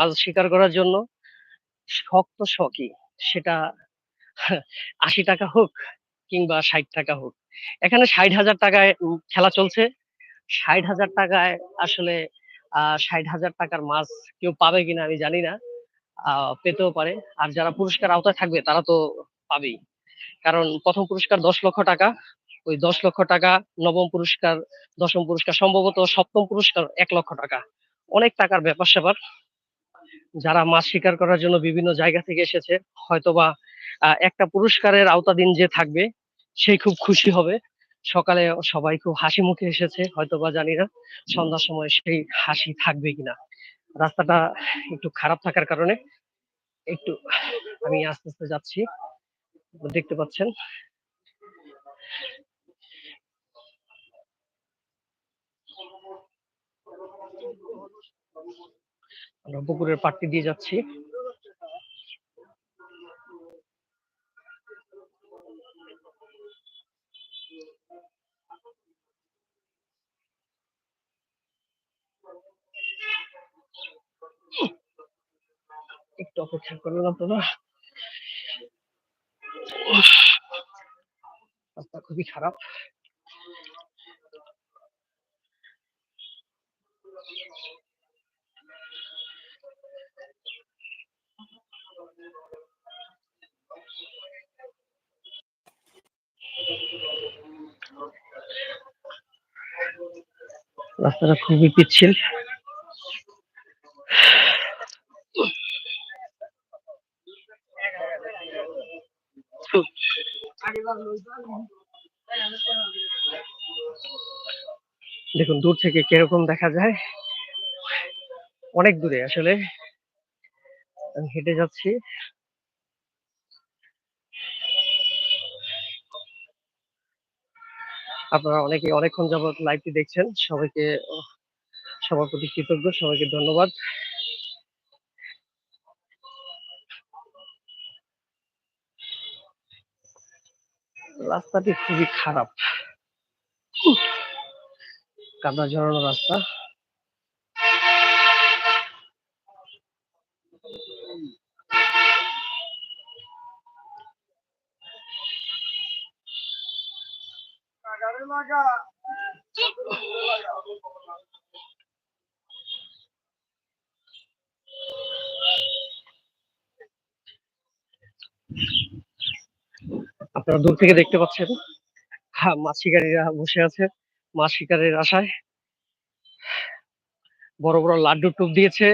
মাছ শিকার করার জন্য শক্ত শখই। সেটা আশি টাকা হোক কিংবা ষাট টাকা হোক। এখানে ষাট হাজার টাকায় খেলা চলছে। ষাট হাজার টাকায় আসলে ষাট হাজার টাকার মাছ কেউ পাবে কিনা আমি জানি না। পেতেও পারে। আর যারা পুরস্কার আওতায় থাকবে তারা তো পাবেই। কারণ প্রথম পুরস্কার দশ লক্ষ টাকা, ওই দশ লক্ষ টাকা নবম পুরস্কার, দশম পুরস্কার, সম্ভবত সপ্তম পুরস্কার এক লক্ষ টাকা। অনেক টাকার ব্যাপার স্যাপার যারা মাছ শিকার করার জন্য বিভিন্ন জায়গা থেকে এসেছে, হয়তোবা একটা পুরস্কারের আওতাধীন যে থাকবে সেই খুব খুশি হবে। সকালে সবাই খুব হাসি মুখে এসেছে, হয়তোবা জানি না সন্ধ্যার সময় সেই হাসি থাকবে কিনা। রাস্তাটা একটু খারাপ থাকার কারণে একটু আমি আস্তে আস্তে যাচ্ছি। দেখতে পাচ্ছেন? আমরা পুকুরের পাড়টি দিয়ে যাচ্ছি। একটু অপেক্ষা করবেন আপনারা। রাস্তা খুবই খারাপ। রাস্তাটা খুবই পিচ্ছিল। দেখুন, দূর থেকে কীরকম দেখা যায়? অনেক দূরে আসলে। আমি হেঁটে যাচ্ছি। আপনারা অনেকে অনেকক্ষণ যাবত লাইভটি দেখছেন। সবাইকে সবার প্রতি কৃতজ্ঞ, সবাইকে ধন্যবাদ। রাস্তাটি খুবই খারাপ। কাদা ঝরানো রাস্তা। আপনারা দূর থেকে দেখতে পাচ্ছেন হ্যাঁ মাছ শিকারীরা বসে আছে মাছ শিকারের আশায়। বড় বড় লাড্ডু টুপ দিয়েছে।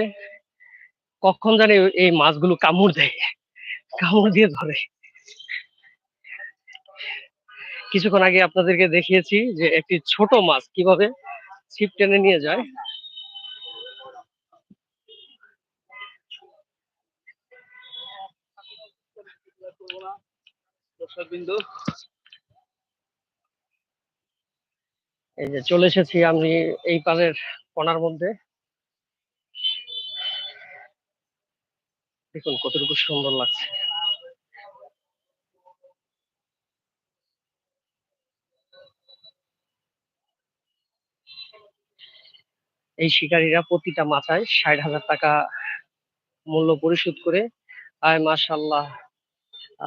কখন জানি এই মাছগুলো কামড় দেয়, কামড় দিয়ে ধরে। কিছুক্ষণ আগে আপনাদেরকে দেখিয়েছি যে একটি ছোট মাছ কীভাবে ছিপ টেনে নিয়ে যায়। এই যে চলে এসেছি আমি এই পারের কোনার মধ্যে। দেখুন কতটুকু সুন্দর লাগছে। এই শিকারীরা প্রতিটা মাথায় ষাট হাজার টাকা মূল্য পরিশোধ করে। আয়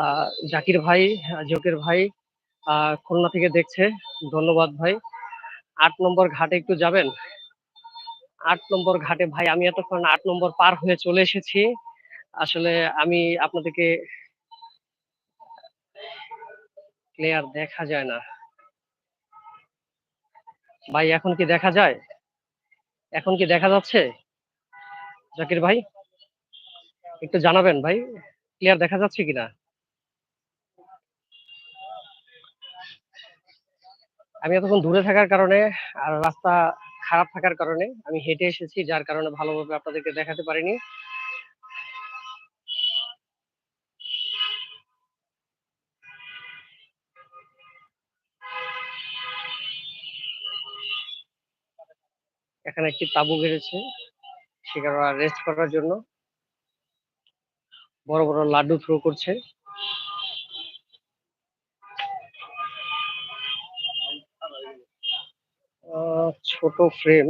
আহ জাকির ভাই, জকির ভাই খুলনা থেকে দেখছে। ধন্যবাদ ভাই। আট নম্বর ঘাটে একটু যাবেন? আট নম্বর ঘাটে ভাই, আমি এতক্ষণ আট নম্বর পার হয়ে চলে এসেছি। আসলে আমি আপনাদেরকে ক্লিয়ার দেখা যায় না। ভাই, এখন কি দেখা যায়? এখন কি দেখা যাচ্ছে? জাকির ভাই, একটু জানাবেন ভাই ক্লিয়ার দেখা যাচ্ছে কিনা? আমি এতক্ষণ দূরে থাকার কারণে আর রাস্তা খারাপ থাকার কারণে আমি হেঁটে এসেছি, যার কারণে ভালোভাবে আপনাদেরকে দেখাতে পারিনি। এখানে একটি তাঁবু গেড়েছে সেখানে রেস্ট করার জন্য বড় বড় লাড্ডু থ্রো করছে। ছোট ফ্রেম